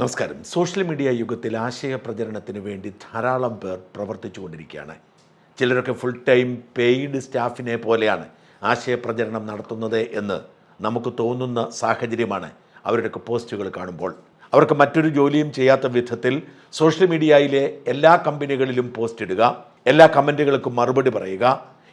നമസ്കാരം. Social media യുഗത്തിൽ ആശയ പ്രചരണത്തിന് വേണ്ടി ധാരാളം പേർ പ്രവർത്തിച്ചു കൊണ്ടിരിക്കുകയാണ്. ചിലരൊക്കെ ഫുൾ ടൈം പെയ്ഡ് സ്റ്റാഫിനെ പോലെയാണ് ആശയ പ്രചരണം നടത്തുന്നത് എന്ന് നമുക്ക് തോന്നുന്ന സാഹചര്യമാണ് അവരുടെയൊക്കെ പോസ്റ്റുകൾ കാണുമ്പോൾ. അവർക്ക് മറ്റൊരു ജോലിയും ചെയ്യാത്ത വിധത്തിൽ സോഷ്യൽ മീഡിയയിലെ എല്ലാ കമ്പനികളിലും പോസ്റ്റ് ഇടുക എല്ലാ കമന്റുകൾക്കും മറുപടി പറയുക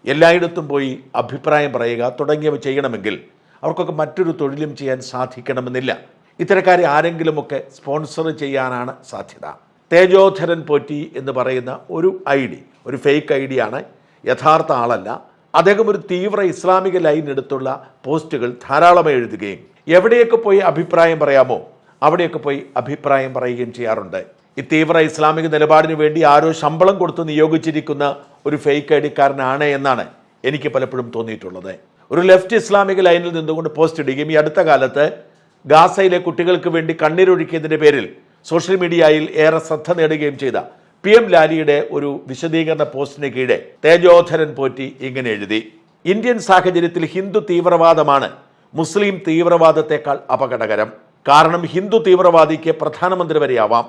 എല്ലായിടത്തും പോയി അഭിപ്രായം പറയുക തുടങ്ങിയവ ചെയ്യണമെങ്കിൽ അവർക്കൊക്കെ മറ്റൊരു തൊഴിലും ചെയ്യാൻ സാധിക്കണമെന്നില്ല. ഇത്തരക്കാരെ ആരെങ്കിലുമൊക്കെ സ്പോൺസർ ചെയ്യാനാണ് സാധ്യത. തേജോധരൻ പോറ്റി എന്ന് പറയുന്ന ഒരു ഐ ഡി ഒരു ഫേക്ക് ഐ ഡിയാണ് യഥാർത്ഥ ആളല്ല. അദ്ദേഹം ഒരു തീവ്ര ഇസ്ലാമിക ലൈൻ എടുത്തുള്ള പോസ്റ്റുകൾ ധാരാളമായി എഴുതുകയും എവിടെയൊക്കെ പോയി അഭിപ്രായം പറയാമോ അവിടെയൊക്കെ പോയി അഭിപ്രായം പറയുകയും ചെയ്യാറുണ്ട്. ഈ തീവ്ര ഇസ്ലാമിക നിലപാടിന് വേണ്ടി ആരോ ശമ്പളം കൊടുത്ത് നിയോഗിച്ചിരിക്കുന്ന ഒരു ഫേക്ക് ഐ ഡിക്കാരനാണ് എന്നാണ് എനിക്ക് പലപ്പോഴും തോന്നിയിട്ടുള്ളത്. ഒരു ലെഫ്റ്റ് ഇസ്ലാമിക ലൈനിൽ നിന്നുകൊണ്ട് പോസ്റ്റ് ഇടുകയും ഈ അടുത്ത കാലത്ത് ഗാസയിലെ കുട്ടികൾക്ക് വേണ്ടി കണ്ണീരൊഴുക്കിയതിന്റെ പേരിൽ സോഷ്യൽ മീഡിയയിൽ ഏറെ ശ്രദ്ധ നേടുകയും ചെയ്ത പി എം ലാലിയുടെ ഒരു വിശദീകരണ പോസ്റ്റിന് കീഴെ തേജോധരൻ പോറ്റി ഇങ്ങനെ എഴുതി. ഇന്ത്യൻ സാഹചര്യത്തിൽ ഹിന്ദു തീവ്രവാദമാണ് മുസ്ലിം തീവ്രവാദത്തെക്കാൾ അപകടകരം. കാരണം ഹിന്ദു തീവ്രവാദിക്ക് പ്രധാനമന്ത്രി വരെയാവാം.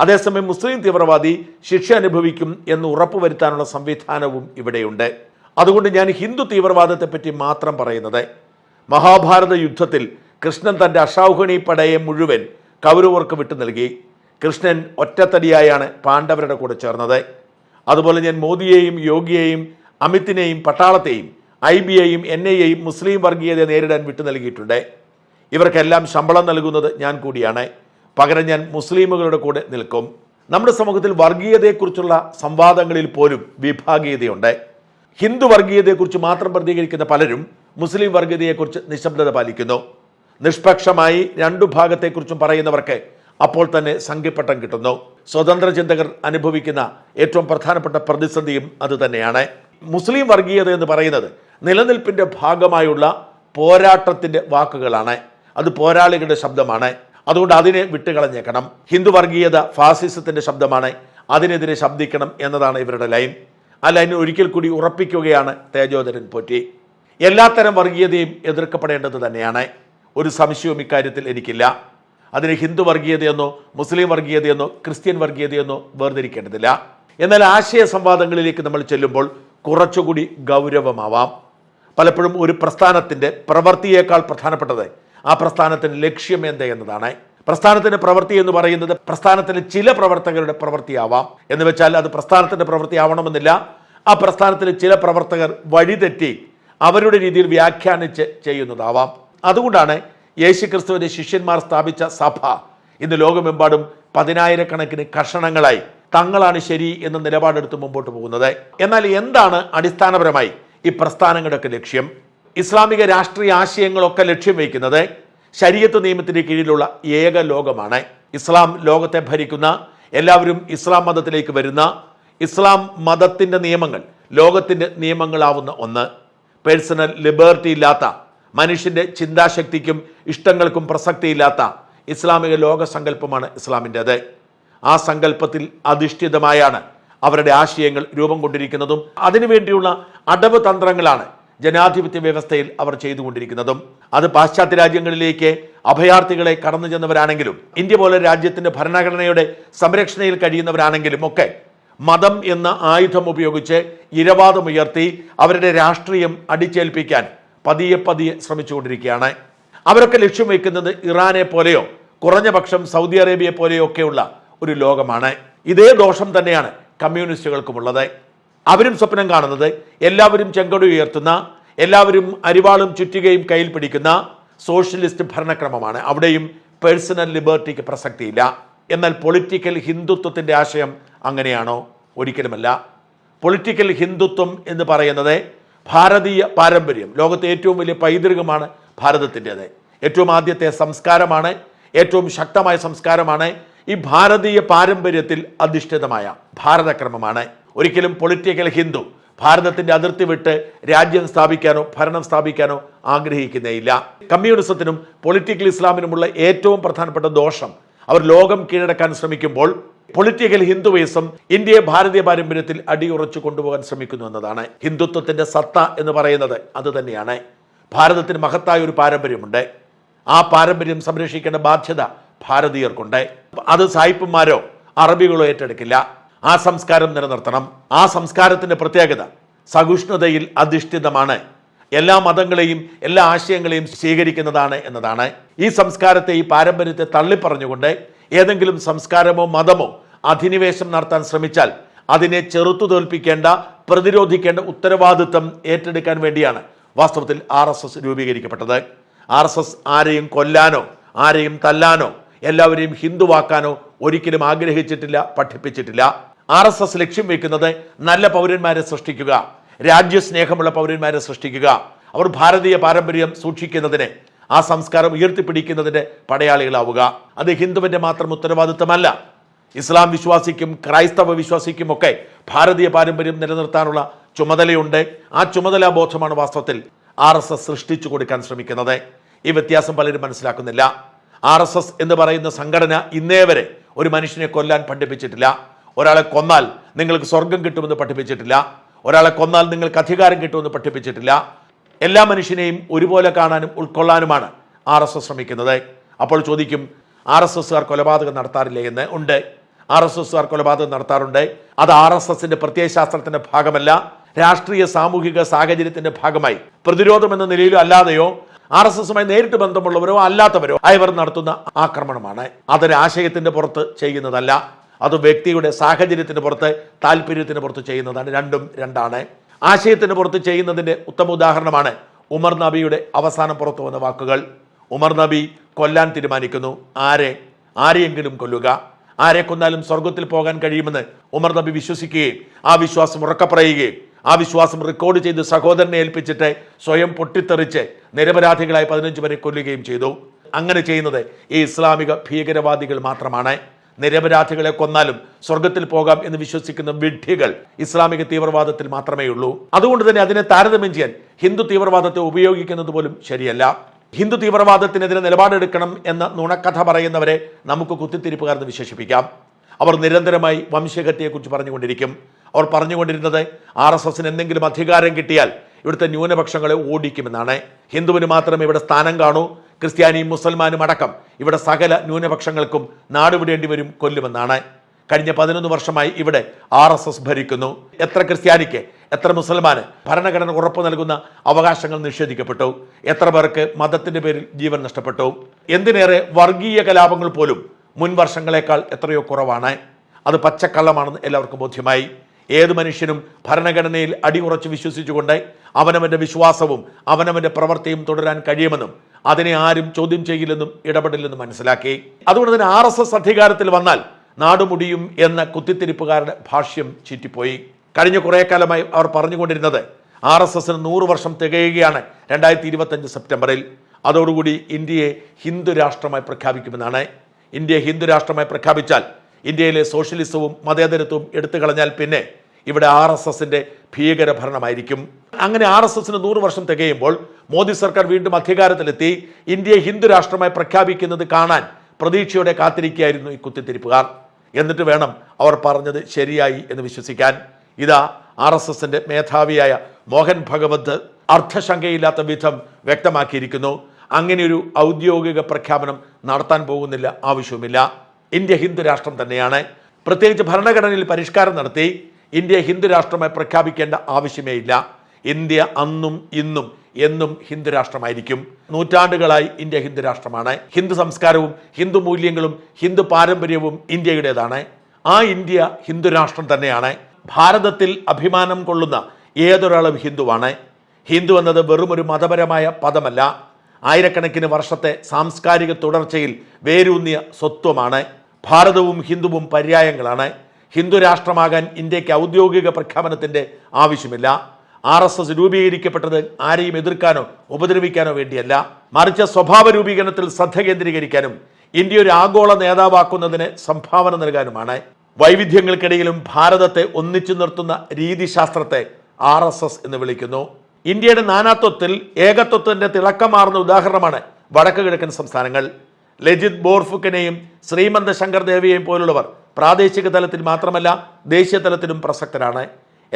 അതേസമയം മുസ്ലിം തീവ്രവാദി ശിക്ഷ അനുഭവിക്കും എന്ന് ഉറപ്പുവരുത്താനുള്ള സംവിധാനവും ഇവിടെയുണ്ട്. അതുകൊണ്ട് ഞാൻ ഹിന്ദു തീവ്രവാദത്തെപ്പറ്റി മാത്രം പറയുന്നത്. മഹാഭാരത യുദ്ധത്തിൽ കൃഷ്ണൻ തന്റെ അഷാഹുണി പടയെ മുഴുവൻ കൗരവർക്ക് വിട്ടു നൽകി. കൃഷ്ണൻ ഒറ്റത്തടിയായാണ് പാണ്ഡവരുടെ കൂടെ ചേർന്നത്. അതുപോലെ ഞാൻ മോദിയെയും യോഗിയെയും അമിത്തിനെയും പട്ടാളത്തെയും ഐ ബിയെയും എൻ ഐയെയും മുസ്ലിം വർഗീയതയെ നേരിടാൻ വിട്ടു നൽകിയിട്ടുണ്ട്. ഇവർക്കെല്ലാം ശമ്പളം നൽകുന്നത് ഞാൻ കൂടിയാണ്. പകരം ഞാൻ മുസ്ലിമുകളുടെ കൂടെ നിൽക്കും. നമ്മുടെ സമൂഹത്തിൽ വർഗീയതയെക്കുറിച്ചുള്ള സംവാദങ്ങളിൽ പോലും വിഭാഗീയതയുണ്ട്. ഹിന്ദു വർഗീയതയെക്കുറിച്ച് മാത്രം പ്രതികരിക്കുന്ന പലരും മുസ്ലിം വർഗീയതയെക്കുറിച്ച് നിശബ്ദത പാലിക്കുന്നു. നിഷ്പക്ഷമായി രണ്ടു ഭാഗത്തെക്കുറിച്ചും പറയുന്നവർക്ക് അപ്പോൾ തന്നെ സംഖ്യപ്പെട്ടം കിട്ടുന്നു. സ്വതന്ത്ര ചിന്തകർ അനുഭവിക്കുന്ന ഏറ്റവും പ്രധാനപ്പെട്ട പ്രതിസന്ധിയും അതുതന്നെയാണ് മുസ്ലിം വർഗീയത എന്ന് പറയുന്നത് നിലനിൽപ്പിന്റെ ഭാഗമായുള്ള പോരാട്ടത്തിന്റെ വാക്കുകളാണ്. അത് പോരാളികളുടെ ശബ്ദമാണ്. അതുകൊണ്ട് അതിനെ വിട്ടുകളഞ്ഞേക്കണം. ഹിന്ദു വർഗീയത ഫാസിസത്തിന്റെ ശബ്ദമാണ്. അതിനെതിരെ ശബ്ദിക്കണം എന്നതാണ് ഇവരുടെ ലൈൻ. ആ ലൈൻ ഒരിക്കൽ കൂടി ഉറപ്പിക്കുകയാണ് തേജോധരൻ പോറ്റി. എല്ലാത്തരം വർഗീയതയും എതിർക്കപ്പെടേണ്ടത് തന്നെയാണ്. ഒരു സംശയവും ഇക്കാര്യത്തിൽ എനിക്കില്ല. അതിന് ഹിന്ദു വർഗീയതയെന്നോ മുസ്ലിം വർഗീയതയെന്നോ ക്രിസ്ത്യൻ വർഗീയതയെന്നോ വേർതിരിക്കേണ്ടതില്ല. എന്നാൽ ആശയ സംവാദങ്ങളിലേക്ക് നമ്മൾ ചെല്ലുമ്പോൾ കുറച്ചുകൂടി ഗൗരവമാവാം. പലപ്പോഴും ഒരു പ്രസ്ഥാനത്തിന്റെ പ്രവൃത്തിയേക്കാൾ പ്രധാനപ്പെട്ടത് ആ പ്രസ്ഥാനത്തിന്റെ ലക്ഷ്യം എന്ത് എന്നതാണ്. പ്രസ്ഥാനത്തിന്റെ പ്രവൃത്തി എന്ന് പറയുന്നത് പ്രസ്ഥാനത്തിന്റെ ചില പ്രവർത്തകരുടെ പ്രവൃത്തിയാവാം. എന്ന് വെച്ചാൽ അത് പ്രസ്ഥാനത്തിന്റെ പ്രവൃത്തി ആവണമെന്നില്ല ആ പ്രസ്ഥാനത്തിലെ ചില പ്രവർത്തകർ വഴിതെറ്റി അവരുടെ രീതിയിൽ വ്യാഖ്യാനിച്ച് ചെയ്യുന്നതാവാം. അതുകൊണ്ടാണ് യേശുക്രിസ്തുവിന്റെ ശിഷ്യന്മാർ സ്ഥാപിച്ച സഭ. ഇന്ന് ലോകമെമ്പാടും പതിനായിരക്കണക്കിന് കഷണങ്ങളായി തങ്ങളാണ് ശരി എന്ന നിലപാടെടുത്ത് മുമ്പോട്ട് പോകുന്നത്. എന്നാൽ എന്താണ് അടിസ്ഥാനപരമായി ഈ പ്രസ്ഥാനങ്ങളുടെയൊക്കെ ലക്ഷ്യം? ഇസ്ലാമിക രാഷ്ട്രീയ ആശയങ്ങളൊക്കെ ലക്ഷ്യം വയ്ക്കുന്നത് ശരീരത്ത് നിയമത്തിന്റെ കീഴിലുള്ള ഏക ലോകമാണ്. ഇസ്ലാം ലോകത്തെ ഭരിക്കുന്ന എല്ലാവരും ഇസ്ലാം മതത്തിലേക്ക് വരുന്ന ഇസ്ലാം മതത്തിന്റെ നിയമങ്ങൾ ലോകത്തിന്റെ നിയമങ്ങളാവുന്ന ഒന്ന്. പേഴ്സണൽ ലിബർട്ടി ഇല്ലാത്ത മനുഷ്യന്റെ ചിന്താശക്തിക്കും ഇഷ്ടങ്ങൾക്കും പ്രസക്തിയില്ലാത്ത ഇസ്ലാമിക ലോക സങ്കല്പമാണ് ഇസ്ലാമിന്റെത്. ആ സങ്കല്പത്തിൽ അധിഷ്ഠിതമായാണ് അവരുടെ ആശയങ്ങൾ രൂപം കൊണ്ടിരിക്കുന്നതും അതിനുവേണ്ടിയുള്ള അടവ് തന്ത്രങ്ങളാണ് ജനാധിപത്യ വ്യവസ്ഥയിൽ അവർ ചെയ്തുകൊണ്ടിരിക്കുന്നതും. അത് പാശ്ചാത്യ രാജ്യങ്ങളിലേക്ക് അഭയാർത്ഥികളെ കടന്നു ചെന്നവരാണെങ്കിലും ഇന്ത്യ പോലെ രാജ്യത്തിന്റെ ഭരണഘടനയുടെ സംരക്ഷണയിൽ കഴിയുന്നവരാണെങ്കിലും ഒക്കെ മതം എന്ന ആയുധം ഉപയോഗിച്ച് ഇരവാദമുയർത്തി അവരുടെ രാഷ്ട്രീയം അടിച്ചേൽപ്പിക്കാൻ പതിയെ പതിയെ ശ്രമിച്ചുകൊണ്ടിരിക്കുകയാണ്. അവരൊക്കെ ലക്ഷ്യം വയ്ക്കുന്നത് ഇറാനെ പോലെയോ കുറഞ്ഞ പക്ഷം സൗദി അറേബ്യയെ പോലെയോ ഒക്കെയുള്ള ഒരു ലോകമാണ്. ഇതേ ദോഷം തന്നെയാണ് കമ്മ്യൂണിസ്റ്റുകൾക്കുമുള്ളത്. അവരും സ്വപ്നം കാണുന്നത് എല്ലാവരും ചെങ്കട ഉയർത്തുന്ന എല്ലാവരും അരിവാളും ചുറ്റുകയും കയ്യിൽ പിടിക്കുന്ന സോഷ്യലിസ്റ്റ് ഭരണക്രമമാണ്. അവിടെയും പേഴ്സണൽ ലിബർട്ടിക്ക് പ്രസക്തിയില്ല. എന്നാൽ പൊളിറ്റിക്കൽ ഹിന്ദുത്വത്തിന്റെ ആശയം അങ്ങനെയാണോ? ഒരിക്കലുമല്ല. പൊളിറ്റിക്കൽ ഹിന്ദുത്വം എന്ന് പറയുന്നത് ഭാരതീയ പാരമ്പര്യം. ലോകത്തെ ഏറ്റവും വലിയ പൈതൃകമാണ് ഭാരതത്തിന്റെത്. ഏറ്റവും ആദ്യത്തെ സംസ്കാരമാണ് ഏറ്റവും ശക്തമായ സംസ്കാരമാണ് ഈ ഭാരതീയ പാരമ്പര്യത്തിൽ അധിഷ്ഠിതമായ ഭാരതക്രമമാണ്. ഒരിക്കലും പൊളിറ്റിക്കൽ ഹിന്ദു ഭാരതത്തിന്റെ അതിർത്തി വിട്ട് രാജ്യം സ്ഥാപിക്കാനോ ഭരണം സ്ഥാപിക്കാനോ ആഗ്രഹിക്കുന്നേയില്ല. കമ്മ്യൂണിസത്തിനും പൊളിറ്റിക്കൽ ഇസ്ലാമിനുമുള്ള ഏറ്റവും പ്രധാനപ്പെട്ട ദോഷം അവർ ലോകം കീഴടക്കാൻ ശ്രമിക്കുമ്പോൾ പൊളിറ്റിക്കൽ ഹിന്ദുവിസം ഇന്ത്യയെ ഭാരതീയ പാരമ്പര്യത്തിൽ അടിയുറച്ചു കൊണ്ടുപോകാൻ ശ്രമിക്കുന്നു എന്നതാണ്. ഹിന്ദുത്വത്തിന്റെ സത്ത എന്ന് പറയുന്നത് അത് തന്നെയാണ്. ഭാരതത്തിന് മഹത്തായ ഒരു പാരമ്പര്യമുണ്ട്. ആ പാരമ്പര്യം സംരക്ഷിക്കേണ്ട ബാധ്യത ഭാരതീയർക്കുണ്ട്. അത് സായിപ്പന്മാരോ അറബികളോ ഏറ്റെടുക്കില്ല. ആ സംസ്കാരം നിലനിർത്തണം. ആ സംസ്കാരത്തിന്റെ പ്രത്യേകത സഹിഷ്ണുതയിൽ അധിഷ്ഠിതമാണ്. എല്ലാ മതങ്ങളെയും എല്ലാ ആശയങ്ങളെയും സ്വീകരിക്കുന്നതാണ് എന്നതാണ്. ഈ സംസ്കാരത്തെ ഈ പാരമ്പര്യത്തെ തള്ളിപ്പറഞ്ഞുകൊണ്ട് ഏതെങ്കിലും സംസ്കാരമോ മതമോ അധിനിവേശം നടത്താൻ ശ്രമിച്ചാൽ അതിനെ ചെറുത്തു തോൽപ്പിക്കേണ്ട പ്രതിരോധിക്കേണ്ട ഉത്തരവാദിത്തം ഏറ്റെടുക്കാൻ വേണ്ടിയാണ് വാസ്തവത്തിൽ ആർ എസ് എസ് രൂപീകരിക്കപ്പെട്ടത്. ആർ എസ് എസ് ആരെയും കൊല്ലാനോ ആരെയും തല്ലാനോ എല്ലാവരെയും ഹിന്ദുവാക്കാനോ ഒരിക്കലും ആഗ്രഹിച്ചിട്ടില്ല പഠിപ്പിച്ചിട്ടില്ല. ആർ എസ് എസ് ലക്ഷ്യം വെക്കുന്നത് നല്ല പൗരന്മാരെ സൃഷ്ടിക്കുക രാജ്യസ്നേഹമുള്ള പൗരന്മാരെ സൃഷ്ടിക്കുക. അവർ ഭാരതീയ പാരമ്പര്യം സൂക്ഷിക്കുന്നതിന് ആ സംസ്കാരം ഉയർത്തിപ്പിടിക്കുന്നതിന്റെ പടയാളികളാവുക. അത് ഹിന്ദുവിന്റെ മാത്രം ഉത്തരവാദിത്തമല്ല ഇസ്ലാം വിശ്വാസിക്കും ക്രൈസ്തവ വിശ്വാസിക്കും ഒക്കെ ഭാരതീയ പാരമ്പര്യം നിലനിർത്താനുള്ള ചുമതലയുണ്ട്. ആ ചുമതലാ ബോധമാണ് വാസ്തവത്തിൽ ആർ എസ് എസ് സൃഷ്ടിച്ചു കൊടുക്കാൻ ശ്രമിക്കുന്നത്. ഈ വ്യത്യാസം പലരും മനസ്സിലാക്കുന്നില്ല. ആർ എസ് എസ് എന്ന് പറയുന്ന സംഘടന ഇന്നേ വരെ ഒരു മനുഷ്യനെ കൊല്ലാൻ പഠിപ്പിച്ചിട്ടില്ല. ഒരാളെ കൊന്നാൽ നിങ്ങൾക്ക് സ്വർഗം കിട്ടുമെന്ന് പഠിപ്പിച്ചിട്ടില്ല. ഒരാളെ കൊന്നാൽ നിങ്ങൾക്ക് അധികാരം കിട്ടുമെന്ന് പഠിപ്പിച്ചിട്ടില്ല. എല്ലാ മനുഷ്യനെയും ഒരുപോലെ കാണാനും ഉൾക്കൊള്ളാനുമാണ് ആർ എസ് എസ് ശ്രമിക്കുന്നത്. അപ്പോൾ ചോദിക്കും ആർ എസ് എസ്സുകാർ കൊലപാതകം നടത്താറില്ലേ എന്ന്? ഉണ്ട്. ആർ എസ് എസ്സുകാർ കൊലപാതകം നടത്താറുണ്ട്. അത് ആർ എസ് എസിന്റെ പ്രത്യയശാസ്ത്രത്തിന്റെ ഭാഗമല്ല രാഷ്ട്രീയ സാമൂഹിക സാഹചര്യത്തിന്റെ ഭാഗമായി. പ്രതിരോധം എന്ന നിലയിലോ അല്ലാതെയോ ആർ എസ് എസുമായി നേരിട്ട് ബന്ധമുള്ളവരോ അല്ലാത്തവരോ അവർ നടത്തുന്ന ആക്രമണമാണ്. അതൊരു ആശയത്തിന്റെ പുറത്ത് ചെയ്യുന്നതല്ല. അത് വ്യക്തിയുടെ സാഹചര്യത്തിന് പുറത്ത് താല്പര്യത്തിന് പുറത്ത് ചെയ്യുന്നതാണ്. രണ്ടും രണ്ടാണ്. ആശയത്തിന് പുറത്ത് ചെയ്യുന്നതിന്റെ ഉത്തമ ഉദാഹരണമാണ് ഉമർ നബിയുടെ അവസാനം പുറത്തു വന്ന വാക്കുകൾ. ഉമർ നബി കൊല്ലാൻ തീരുമാനിക്കുന്നു. ആരെ? ആരെയെങ്കിലും കൊല്ലുക. ആരെ കൊന്നാലും സ്വർഗത്തിൽ പോകാൻ കഴിയുമെന്ന് ഉമർ നബി വിശ്വസിക്കുകയും ആ വിശ്വാസം ഉറക്ക പറയുകയും ആ വിശ്വാസം റെക്കോർഡ് ചെയ്ത് സഹോദരനെ ഏൽപ്പിച്ചിട്ട് സ്വയം പൊട്ടിത്തെറിച്ച് നിരപരാധികളായി പതിനഞ്ച് പേരെ കൊല്ലുകയും ചെയ്തു. അങ്ങനെ ചെയ്യുന്നത് ഈ ഇസ്ലാമിക ഭീകരവാദികൾ മാത്രമാണ്. നിരപരാധികളെ കൊന്നാലും സ്വർഗത്തിൽ പോകാം എന്ന് വിശ്വസിക്കുന്ന വിഡ്ഢികൾ ഇസ്ലാമിക തീവ്രവാദത്തിൽ മാത്രമേ ഉള്ളൂ. അതുകൊണ്ട് തന്നെ അതിനെ താരതമ്യം ചെയ്യാൻ ഹിന്ദു തീവ്രവാദത്തെ ഉപയോഗിക്കുന്നത് പോലും ശരിയല്ല. ഹിന്ദു തീവ്രവാദത്തിനെതിരെ നിലപാടെടുക്കണം എന്ന നുണക്കഥ പറയുന്നവരെ നമുക്ക് കുത്തിത്തിരിപ്പുകാരെന്ന് വിശേഷിപ്പിക്കാം. അവർ നിരന്തരമായി വംശഹത്യയെക്കുറിച്ച് പറഞ്ഞുകൊണ്ടിരിക്കും. അവർ പറഞ്ഞുകൊണ്ടിരുന്നത് ആർ എസ് എസിന് എന്തെങ്കിലും അധികാരം കിട്ടിയാൽ ഇവിടുത്തെ ന്യൂനപക്ഷങ്ങളെ ഓടിക്കുമെന്നാണ്. ഹിന്ദുവിന് മാത്രമേ ഇവിടെ സ്ഥാനം കാണൂ. ക്രിസ്ത്യാനിയും മുസൽമാനും അടക്കം ഇവിടെ സകല ന്യൂനപക്ഷങ്ങൾക്കും നാടുവിടേണ്ടി വരും കൊല്ലുമെന്നാണ്. കഴിഞ്ഞ പതിനൊന്ന് വർഷമായി ഇവിടെ ആർ എസ് എസ് ഭരിക്കുന്നു. എത്ര ക്രിസ്ത്യാനിക്ക് എത്ര മുസൽമാന് ഭരണഘടന ഉറപ്പു നൽകുന്ന അവകാശങ്ങൾ നിഷേധിക്കപ്പെട്ടു. എത്ര പേർക്ക് മതത്തിന്റെ പേരിൽ ജീവൻ നഷ്ടപ്പെട്ടു. എന്തിനേറെ വർഗീയ കലാപങ്ങൾ പോലും മുൻ വർഷങ്ങളെക്കാൾ എത്രയോ കുറവാണ്. അത് പച്ചക്കള്ളമാണെന്ന് എല്ലാവർക്കും ബോധ്യമായി. ഏത് മനുഷ്യനും ഭരണഘടനയിൽ അടിയുറച്ച് വിശ്വസിച്ചുകൊണ്ട് അവനവന്റെ വിശ്വാസവും അവനവന്റെ പ്രവൃത്തിയും തുടരാൻ കഴിയുമെന്നും അതിനെ ആരും ചോദ്യം ചെയ്യില്ലെന്നും ഇടപെടില്ലെന്നും മനസ്സിലാക്കി. അതുകൊണ്ട് തന്നെ ആർ എസ് എസ് അധികാരത്തിൽ വന്നാൽ നാടുമുടിയും എന്ന കുത്തിത്തിരിപ്പുകാരുടെ ഭാഷ്യം ചീറ്റിപ്പോയി. കഴിഞ്ഞ കുറേ കാലമായി അവർ പറഞ്ഞുകൊണ്ടിരുന്നത് ആർ എസ് എസിന് നൂറ് വർഷം തികയുകയാണ് രണ്ടായിരത്തി ഇരുപത്തഞ്ച് സെപ്റ്റംബറിൽ. അതോടുകൂടി ഇന്ത്യയെ ഹിന്ദു രാഷ്ട്രമായി പ്രഖ്യാപിക്കുമെന്നാണ്. ഇന്ത്യയെ ഹിന്ദു രാഷ്ട്രമായി പ്രഖ്യാപിച്ചാൽ ഇന്ത്യയിലെ സോഷ്യലിസവും മതേതരത്വവും എടുത്തു കളഞ്ഞാൽ പിന്നെ ഇവിടെ ആർ എസ് എസിന്റെ ഭീകര ഭരണമായിരിക്കും അങ്ങനെ ആർ എസ് എസിന് നൂറ് വർഷം തികയുമ്പോൾ മോദി സർക്കാർ വീണ്ടും അധികാരത്തിലെത്തി. ഇന്ത്യയെ ഹിന്ദു രാഷ്ട്രമായി പ്രഖ്യാപിക്കുന്നത് കാണാൻ പ്രതീക്ഷയോടെ കാത്തിരിക്കുകയായിരുന്നു ഈ കുത്തിത്തിരിപ്പുകാർ. എന്നിട്ട് വേണം അവർ പറഞ്ഞത് ശരിയായി എന്ന് വിശ്വസിക്കാൻ. ഇതാ ആർ എസ് എസിന്റെ മേധാവിയായ മോഹൻ ഭഗവത് അർത്ഥശങ്കയില്ലാത്ത വിധം വ്യക്തമാക്കിയിരിക്കുന്നു. അങ്ങനെയൊരു ഔദ്യോഗിക പ്രഖ്യാപനം നടത്താൻ പോകുന്നില്ല ആവശ്യവുമില്ല. ഇന്ത്യ ഹിന്ദു രാഷ്ട്രം തന്നെയാണ്. പ്രത്യേകിച്ച് ഭരണഘടനയിൽ പരിഷ്കാരം നടത്തി. ഇന്ത്യ ഹിന്ദു രാഷ്ട്രമായി പ്രഖ്യാപിക്കേണ്ട ആവശ്യമേ ഇല്ല. ഇന്ത്യ അന്നും ഇന്നും എന്നും ഹിന്ദു രാഷ്ട്രമായിരിക്കും. നൂറ്റാണ്ടുകളായി ഇന്ത്യ ഹിന്ദു രാഷ്ട്രമാണ്. ഹിന്ദു സംസ്കാരവും ഹിന്ദു മൂല്യങ്ങളും ഹിന്ദു പാരമ്പര്യവും ഇന്ത്യയുടേതാണ്. ആ ഇന്ത്യ ഹിന്ദു രാഷ്ട്രം തന്നെയാണ്. ഭാരതത്തിൽ അഭിമാനം കൊള്ളുന്ന ഏതൊരാളും ഹിന്ദുവാണ്. ഹിന്ദു എന്നത് വെറുമൊരു മതപരമായ പദമല്ല. ആയിരക്കണക്കിന് വർഷത്തെ സാംസ്കാരിക തുടർച്ചയിൽ വേരൂന്നിയ സ്വത്വമാണ്. ഭാരതവും ഹിന്ദുവും പര്യായങ്ങളാണ്. ഹിന്ദു രാഷ്ട്രമാകാൻ ഇന്ത്യയ്ക്ക് ഔദ്യോഗിക പ്രഖ്യാപനത്തിന്റെ ആവശ്യമില്ല. ആർ എസ് എസ് രൂപീകരിക്കപ്പെട്ടത് ആരെയും എതിർക്കാനോ ഉപദ്രവിക്കാനോ വേണ്ടിയല്ല. മറിച്ച് സ്വഭാവ രൂപീകരണത്തിൽ ശ്രദ്ധ കേന്ദ്രീകരിക്കാനും ഇന്ത്യ ഒരു ആഗോള നേതാവാക്കുന്നതിന് സംഭാവന നൽകാനുമാണ്. വൈവിധ്യങ്ങൾക്കിടയിലും ഭാരതത്തെ ഒന്നിച്ചു നിർത്തുന്ന രീതിശാസ്ത്രത്തെ ആർ എസ് എസ് എന്ന് വിളിക്കുന്നു. ഇന്ത്യയുടെ നാനാത്വത്തിൽ ഏകത്വത്തിന്റെ തിളക്കമാർന്ന ഉദാഹരണമാണ് വടക്ക് കിഴക്കൻ സംസ്ഥാനങ്ങൾ. ലജിത് ബോർഫുക്കിനെയും ശ്രീമന്ത ശങ്കർ ദേവിയെയും പോലുള്ളവർ പ്രാദേശിക തലത്തിൽ മാത്രമല്ല ദേശീയ തലത്തിലും പ്രസക്തരാണ്.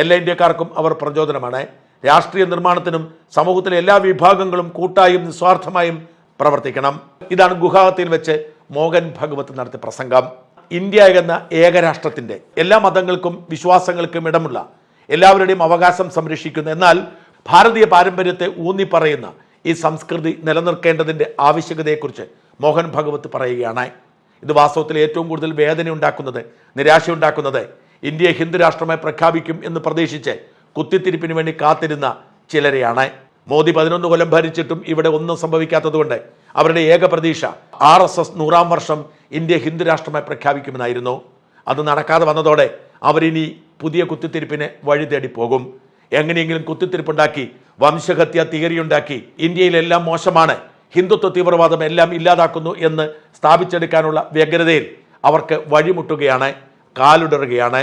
എല്ലാ ഇന്ത്യക്കാർക്കും അവർ പ്രചോദനമാണ്. രാഷ്ട്രീയ നിർമ്മാണത്തിനും സമൂഹത്തിലെ എല്ലാ വിഭാഗങ്ങളും കൂട്ടായും നിസ്വാർത്ഥമായും പ്രവർത്തിക്കണം. ഇതാണ് ഗുവാഹത്തിയിൽ വെച്ച് മോഹൻ ഭഗവത് നടത്തിയ പ്രസംഗം. ഇന്ത്യ എന്ന ഏകരാഷ്ട്രത്തിന്റെ എല്ലാ മതങ്ങൾക്കും വിശ്വാസങ്ങൾക്കും ഇടമുള്ള എല്ലാവരുടെയും അവകാശം സംരക്ഷിക്കുന്നു എന്നാൽ ഭാരതീയ പാരമ്പര്യത്തെ ഊന്നിപ്പറയുന്ന ഈ സംസ്കൃതി നിലനിർത്തേണ്ടതിന്റെ ആവശ്യകതയെക്കുറിച്ച് മോഹൻ ഭഗവത് പറയുകയാണ്. ഇത് വാസ്തവത്തിൽ ഏറ്റവും കൂടുതൽ വേദന ഉണ്ടാക്കുന്നത് നിരാശയുണ്ടാക്കുന്നത് ഇന്ത്യയെ ഹിന്ദു രാഷ്ട്രമായി പ്രഖ്യാപിക്കും എന്ന് പ്രതീക്ഷിച്ച് കുത്തിത്തിരിപ്പിന് വേണ്ടി കാത്തിരുന്ന ചിലരെയാണ്. മോദി പതിനൊന്ന് കൊല്ലം ഭരിച്ചിട്ടും ഇവിടെ ഒന്നും സംഭവിക്കാത്തതുകൊണ്ട് അവരുടെ ഏക പ്രതീക്ഷ ആർ എസ് എസ് നൂറാം വർഷം ഇന്ത്യ ഹിന്ദു രാഷ്ട്രമായി പ്രഖ്യാപിക്കുമെന്നായിരുന്നു. അത് നടക്കാതെ വന്നതോടെ അവരിനി പുതിയ കുത്തിത്തിരിപ്പിന് വഴി തേടി പോകും. എങ്ങനെയെങ്കിലും കുത്തിത്തിരിപ്പുണ്ടാക്കി വംശഹത്യ തിയറിയുണ്ടാക്കി ഇന്ത്യയിലെല്ലാം മോശമാണ് ഹിന്ദുത്വ തീവ്രവാദം എല്ലാം ഇല്ലാതാക്കുന്നു എന്ന് സ്ഥാപിച്ചെടുക്കാനുള്ള വ്യഗ്രതയിൽ അവർക്ക് വഴിമുട്ടുകയാണ്. കാലുടറുകയാണ്.